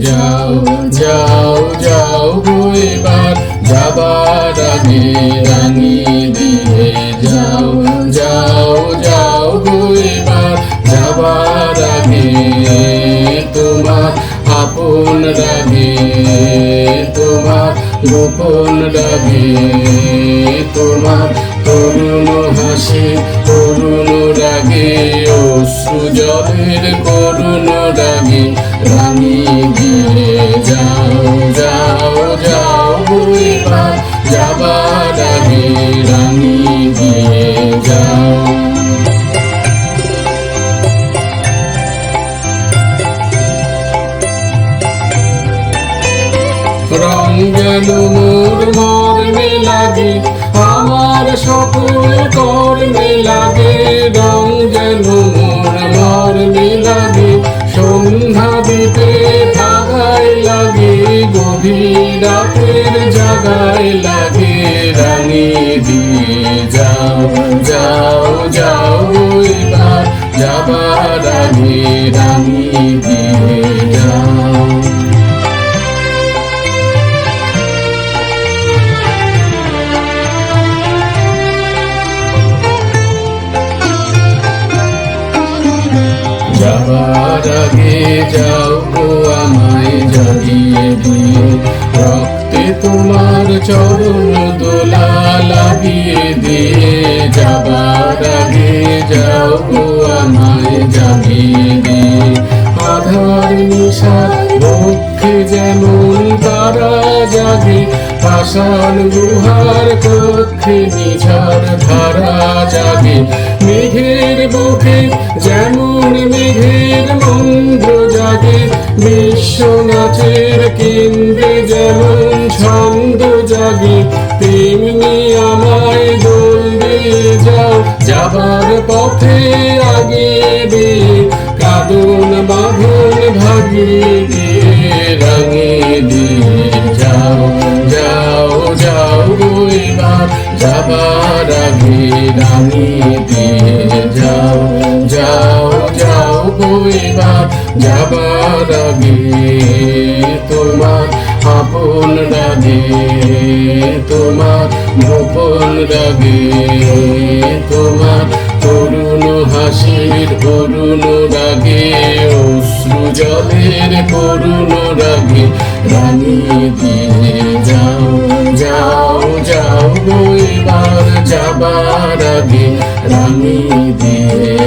যাও যাও যাও বইবার, যাবার আগে রাঙি দিয়ে যাও যাও যাও বইবার, যাবার আগে তোমার আপন রাগে তোমার গোপন রাগে তোমার তরুণ হাসি, তরুণ রাগে অশ্রু জলের করুণ রাগে রানী আগে রানী দিয়ে যাও রং মোর আমার সকল কর্মে লাগে রং গেল মোর মর্মে লাগে সন্ধ্যা দিতে লাগে গভীর জাগায় লাগে রানী দিয়ে যাও যাও যাও এবার যাবার আগে রানী দিয়ে যাও যাবার আগে যাও জাগিয়ে আধার নিশার যেমন তারা জাগে, পাষাণ গুহার কক্ষে নিঝার ধারা জাগে। মেঘের বুকে যেমন মেঘের মন্দ্র জাগে, বিশ্বনাথের কেন্দ্রে যেমন ছন্দ জাগে, তেমনি যাও যাবার পথে আগিবি, কাদুন কাদন ভাগিবি ভাগিয়ে দিয়ে রঙে দিয়ে যাও যাও যাও গো এবার, যাবার আগে যাও গো এবার যাবার আগে তোমার, আপন লাগে তোমার, গোপন লাগে তোমার, তরুণ হাসির করুণ রাগে অশ্রু জলের করুণ রাগে রানী দিয়ে যাও যাও যাও এবার যাবার আগে, রানী দিয়ে